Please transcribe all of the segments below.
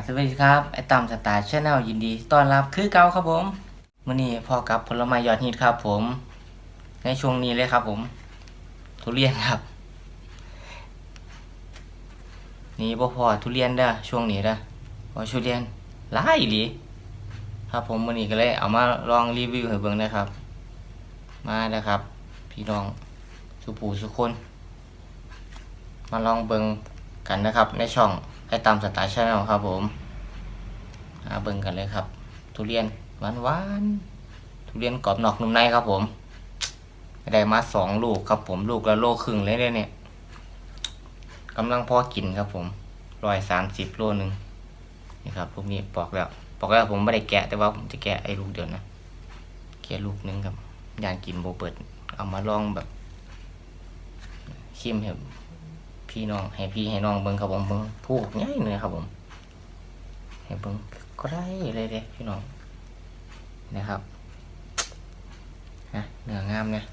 กราบสวัสดีครับ ไอตามสไตล์ชแนลยินดีต้อนรับคือเก่าครับผมมื่อนี้พอกับผลไม้ยอดฮิตครับผม ในช่วงนี้เลยครับผม ทุเรียนครับ นี่บ่พอทุเรียนเด้อช่วงนี้เด้อพอทุเรียนหลายอีหลีครับผมมื่อนี้ก็เลยเอามาลองรีวิวให้เบิ่งนะครับ มาเด้อครับ พี่น้องสุปูสุคน มาลองเบิ่งกันนะครับในช่อง ไอตามสไตล์ชาแนลครับผมมาเบิ่งกันเลยครับ ทุเรียนหวานหวานๆทุเรียนกรอบนอกนุ่มในครับผมได้มาสองลูกครับผมลูกละโลครึ่งเลยเนี่ยกำลังพอกินครับผมร้อยสามสิบโลหนึ่งนี่ครับพวกนี้ปอกแล้วปอกแล้วผมไม่ได้แกะแต่ว่าผมจะแกะไอ้ลูกเดียวนะแกะลูกหนึงครับยานกินโบเปิด เอามาลองแบบชิมให้ พี่น้องให้พี่ให้น้องเบิ่งครับผมเบิ่งพูกง่ายเลยครับผมให้เบิ่งก็ได้เลยเด้พี่น้องนะครับนะเนื้องามเนี่ย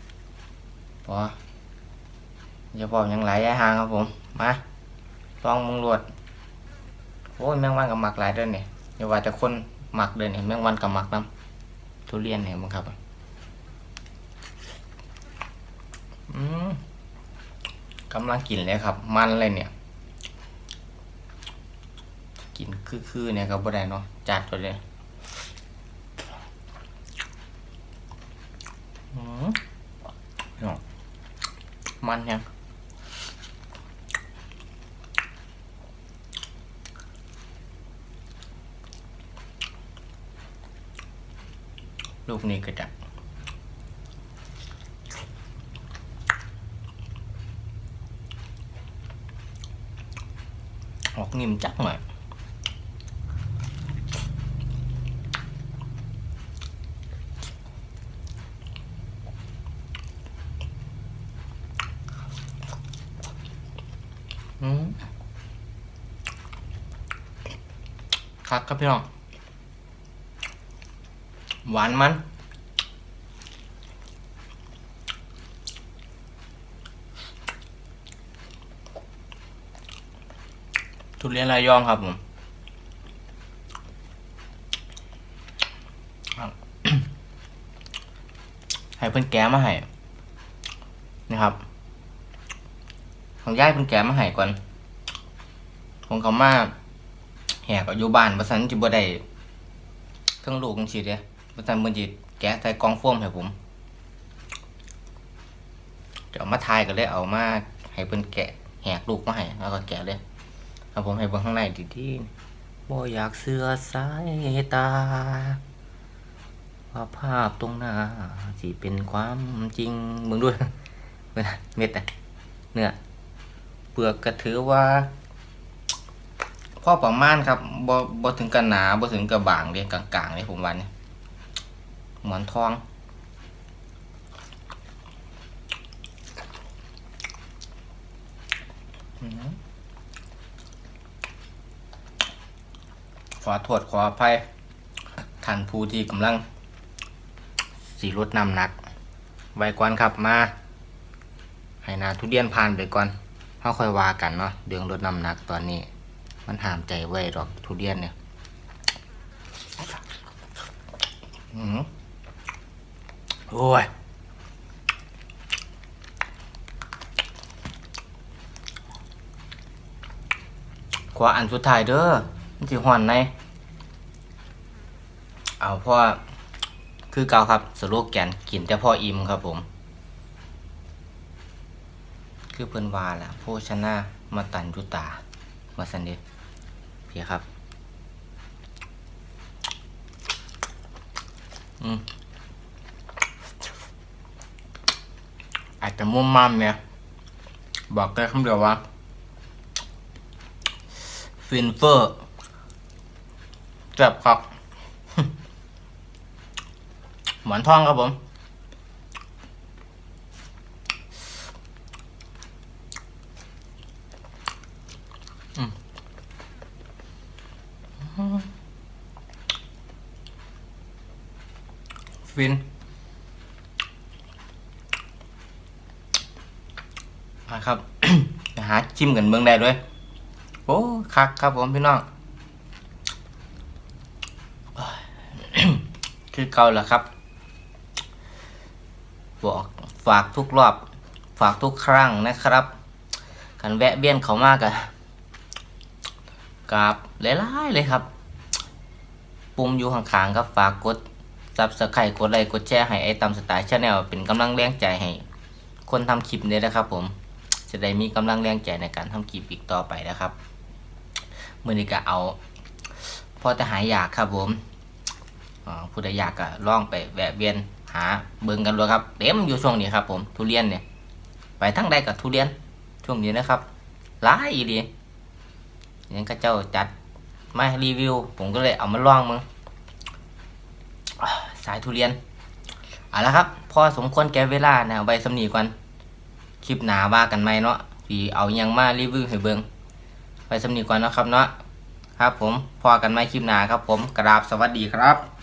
พออย่าบอกยังหลายยายหางครับผมมาลองมึงรวดโอ้ยแมงวันกับหมักหลายเด้อเนี่ยอย่าว่าแต่คนหมักเด้อเนี่ยแมงวันกับหมักน้ำทุเรียนเนี่ยมึงครับอืม กำลังกินเลยครับ มันเลยเนี่ย กินคือๆเนี่ยครับบ่ได้เนาะจัดไปเลยอืมมันเนี่ยลูกนี้ก็จะ ออก นิ่มจักหน่อยครับครับพี่น้อง หวานมัน ทุเรียนระยองครับผมให้เพิ่นแก้มาให้นะครับ ของย่ายเพิ่นแก้มาให้ก่อนของเขามาแหกอยู่บ้านบ่ซันจิบได้เครื่องลูกจังซี่เด้บ่ซันเพิ่นสิแกะใส่กองโฟมให้ผมจะเอามาทายก็เลยเอามาให้เพิ่นแกะแหกลูกมาให้แล้วก็แกะเลย เอาผมให้เบิ่งข้างในดีๆบ่อยากเสือสายตา ว่าภาพตรงหน้าสิเป็นความจริงมึงด้วยเวลาเม็ดอะเนื้อเปลือกก็ถือว่าพ่อประมาณครับบ่บ่ถึงกับหนาบ่ถึงกับบางเรียกลางๆเลยผมว่าเนี่ยหมอนทองอืม อโทษขออภัยท่านผู้ที่กำลัง สีลดน้ำหนัก ไว้ก่อนครับมา ให้นาทุเรียนผ่านไปก่อนเขาค่อยว่ากันเนาะเรื่องลดน้ำหนักตอนนี้ มันหามใจไว้หรอกทุเรียนเนี่ยอือโอ้ยขวาอันสุดท้ายเด้อ มันสิหอนในเอาเพราะว่าคือเก่าครับสโลแกนกินแต่พ่ออิ่มครับผม คือเพิ่นวาแหละโภชนะมาตันยุตามาสันเดเพียครับ อืมอาจจะมุ่มมั่มเนี่ย บอกได้คำเดียวว่าฟินเฟอร์ แจ็บครับหมอนทองครับผม ฟิน นะครับ หาชิมกันเมืองได้ด้วย โอ้ คักครับผมพี่น้อง คือเก่าแหละครับ บอกฝากทุกรอบ ฝากทุกครั้งนะครับกันแวะเวียนเขามากอะกราบหลายๆเลยครับ ปุ่มอยู่ข้างๆครับฝากกดซับสไครต์กดไลค์กดแชร์ให้ไอ้ตามสไตล์ชาแนลเป็นกำลังแรงใจให้ คนทำคลิปเนี่ยนะครับ ผม จะได้มีกำลังแรงใจในการทำคลิปอีกต่อไปนะครับมือนี้ก็เอา พอจะหายอยากครับผม ผู้ใดอยากก็ลองไปแวะเวียนหาเบิ่งกันเลยครับเต็มอยู่ช่วงนี้ครับ ผมทุเรียนเนี่ย ไปทั้งใดกับทุเรียนช่วงนี้นะครับหลายอีดียังก็เจ้าจัดมารีวิว ผมก็เลยเอามาลองมึงสายทุเรียนเอาละครับ พอสมควรแก่เวลานะเอาไปสำนีก่อนคลิปหนาว่ากันไหมเนาะที่เอายังมารีวิวให้เบิ่งไปสำนีก่อนนะครับเนาะครับผมพอกันไหมคลิปหนาครับผมกราบสวัสดีครับ